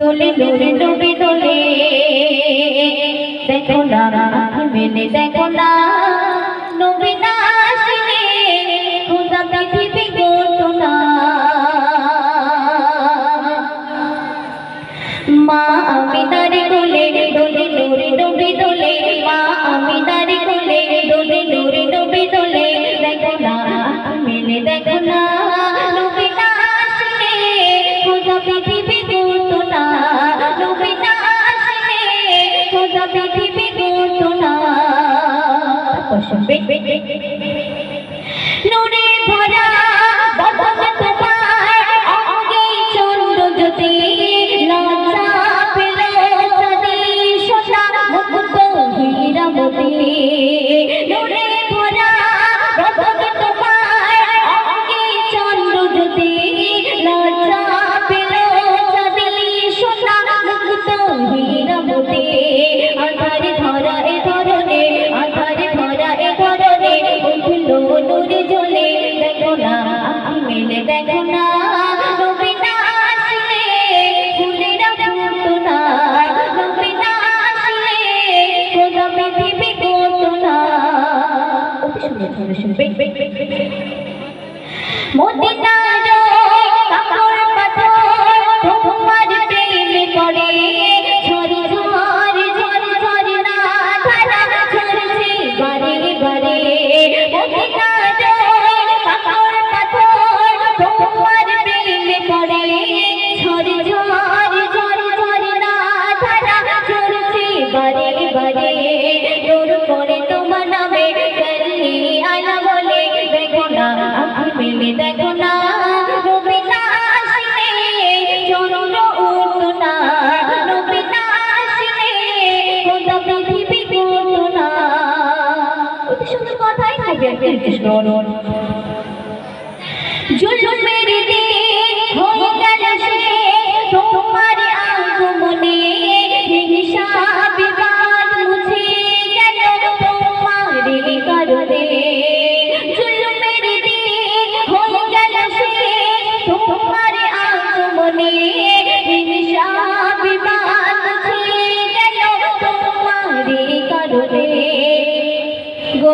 তোলে ডোরে ডোবে দোলে। দেখো না মেলে দেখো না। নবী না আসলে খোদা পৃথিবী গড়তো না। মা আমি দাঁড়ি কোলে ডোলে ডোরে ডোবে দোলে। মা আমি পৃথিবী গড়তো না। দেখো না আঁখি দেখো না নবী না আসলে ফুলেরা ফুটতো না নবী না আসলে খোদা পৃথিবী করতো না অতি দূর করে তোমার নামে গলি আলা বলে, দেখো না, আঁখি মেলে দেখো না নবী না আসলে চন্দ্র উঠতো না নবী না আসলে খোদা পৃথিবী করতো না। অতি সুন্দর কথাই কবি আজকের কৃষ্ণ। জুলুমের দিন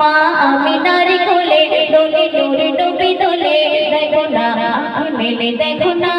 মা আমি নারী কোলে ডোলে ডোরে ডোবে দোলে দেখো না মেলে দেখো না।